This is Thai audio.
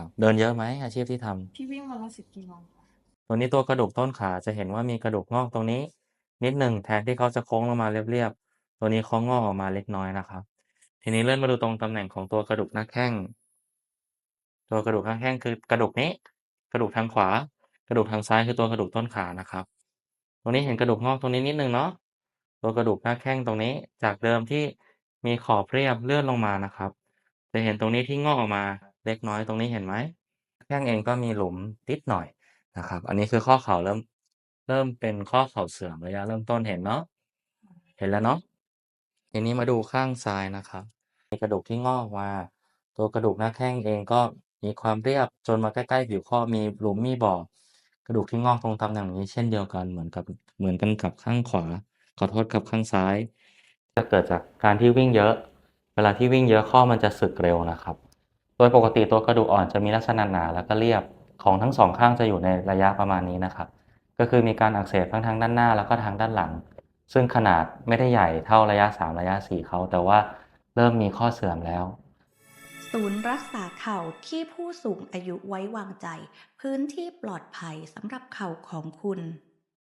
ครับ เดินเยอะไหมอาชีพที่ทำพี่วิ่งวันละ10กิโลค่ะตัวนี้ตัวกระดูกต้นขาจะเห็นว่ามีกระดูกงอกตรงนี้ นิดหนึ่งแทนที่เขาจะโค้งลงมาเรียบๆตัวนี้เขางอกออกมาเล็กน้อยนะครับ ทีนี้เลื่อนมาดูตรงตำแหน่งของตัวกระดูกหน้าแข้ง ตัวกระดูกหน้าแข้งคือกระดูกนี้ กระดูกทางขวา กระดูกทางซ้ายคือตัวกระดูกต้นขานะครับ ตรงนี้เห็นกระดูกงอกตรงนี้นิดหนึ่งเนาะตัวกระดูกหน้าแข้งตรงนี้ จากเดิมที่มีขอบเรียบเลื่อนลงมานะครับ จะเห็นตรงนี้ที่งอกออกมา เล็กน้อยตรงนี้เห็นไหมแข้งเองก็มีหลุมนิดหน่อยนะครับ อันนี้คือข้อเข่าเริ่มเริ่มเป็นข้อเข่าเสื่อมระยะเริ่มต้นเห็นเนาะเห็นแล้วเนาะทีนี้มาดูข้างซ้ายนะครับมีกระดูกที่งอกมา ตัวกระดูกหน้าแข้งเองก็มีความเรียบจนมาใกล้ๆผิวข้อมีหลุมมีบ่อกระดูกที่งอกตรงตำแหน่งนี้เช่นเดียวกันเหมือนกับเหมือนกันกับข้างขวา ขอโทษครับข้างซ้าย จะเกิดจากการที่วิ่งเยอะ เวลาที่วิ่งเยอะข้อมันจะสึกเร็วนะครับ ดยปกติตัวกระดูกอ่อนจะมีลักษณะหนาแล้วก็เรียบของทั้งสองข้างจะอยู่ในระยะประมาณนี้นะครับ ก็คือมีการอักเสบทั้งทางด้านหน้าแล้วก็ทางด้านหลัง ซึ่งขนาดไม่ได้ใหญ่เท่าระยะ 3 ระยะ 4เขาแต่ว่าเริ่มมีข้อเสื่อมแล้ว ศูนย์รักษาเข่าที่ผู้สูงอายุไว้วางใจ พื้นที่ปลอดภัยสำหรับเข่าของคุณ